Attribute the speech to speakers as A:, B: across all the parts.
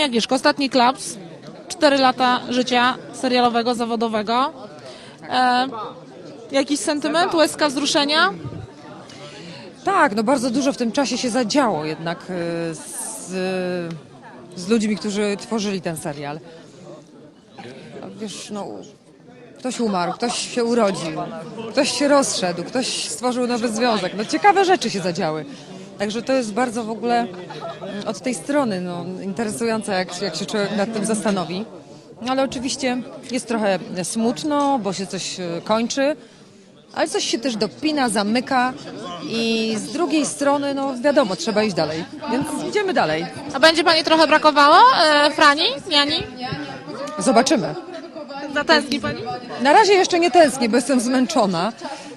A: Pani Agnieszko, ostatni klaps, 4 lata życia serialowego, zawodowego. E, jakiś sentyment, łezka wzruszenia?
B: Tak, no bardzo dużo w tym czasie się zadziało jednak e, z, z ludźmi, którzy tworzyli ten serial. Wiesz, no, ktoś umarł, ktoś się urodził, ktoś się rozszedł, ktoś stworzył nowy związek. No ciekawe rzeczy się zadziały. Także to jest bardzo w ogóle mm, od tej strony no, interesujące, jak, się- jak się człowiek nad tym zastanowi. No, ale oczywiście jest trochę smutno, bo się coś e, kończy, ale coś się też dopina, zamyka i z drugiej strony, no wiadomo, trzeba iść dalej. Więc idziemy dalej.
A: A będzie Pani trochę brakowało e, Frani, Jani?
B: Zobaczymy.
A: Zatęskni Pani?
B: Na razie jeszcze nie tęsknię, bo jestem zmęczona,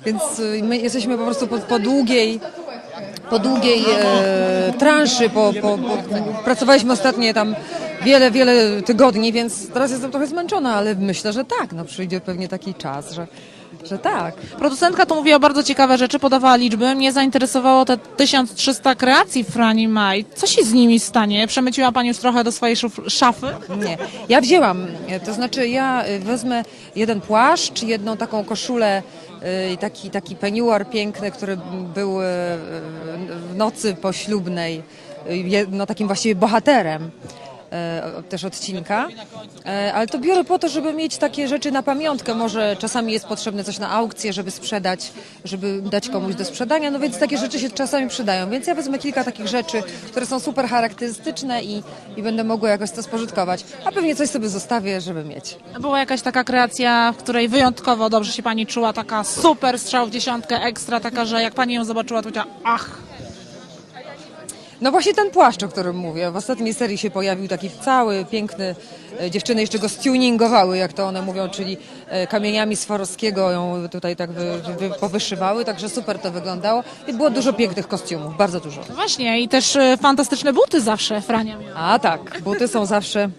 B: więc y, my jesteśmy po prostu po, po długiej, po długiej e, transzy, po, po, po, pracowaliśmy ostatnie tam wiele, wiele tygodni, więc teraz jestem trochę zmęczona, ale myślę, że tak, no przyjdzie pewnie taki czas, że, że tak.
A: Producentka tu mówiła bardzo ciekawe rzeczy, podawała liczby. Mnie zainteresowało te 1300 kreacji Frani Maj. Co się z nimi stanie? Przemyciła Pani już trochę do swojej szuf- szafy?
B: Nie, ja wzięłam, e, to znaczy ja y, wezmę jeden płaszcz, jedną taką koszulę i taki, taki peniuar piękny, który był y, w nocy poślubnej, y, no takim właściwie bohaterem też odcinka, E, ale to biorę po to, żeby mieć takie rzeczy na pamiątkę. Może czasami jest potrzebne coś na aukcję, żeby sprzedać, żeby dać komuś do sprzedania, no więc takie rzeczy się czasami przydają. Więc ja wezmę kilka takich rzeczy, które są super charakterystyczne i, i będę mogła jakoś to spożytkować. A pewnie coś sobie zostawię, żeby mieć.
A: Była jakaś taka kreacja, w której wyjątkowo dobrze się Pani czuła, taka super strzał w dziesiątkę, ekstra, taka, że jak Pani ją zobaczyła, to powiedziała, ach,
B: No właśnie ten płaszcz, o którym mówię. W ostatniej serii się pojawił taki cały, piękny. e, Dziewczyny jeszcze go stuningowały, jak to one mówią, czyli e, kamieniami Swarowskiego ją tutaj tak wy, wy, powyszywały, także super to wyglądało. I było dużo pięknych kostiumów, bardzo dużo.
A: no właśnie i też e, fantastyczne buty zawsze Frania miała.
B: A tak, buty są zawsze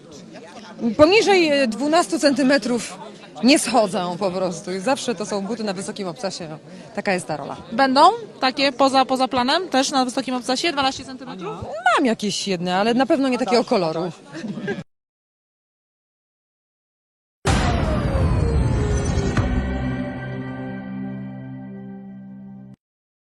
B: poniżej e, 12 centymetrów nie schodzą po prostu. I zawsze to są buty na wysokim obcasie. No, taka jest ta rola.
A: Będą takie poza, poza planem, też na wysokim obcasie, 12 cm?
B: Mam jakieś jedne, ale na pewno nie takiego koloru.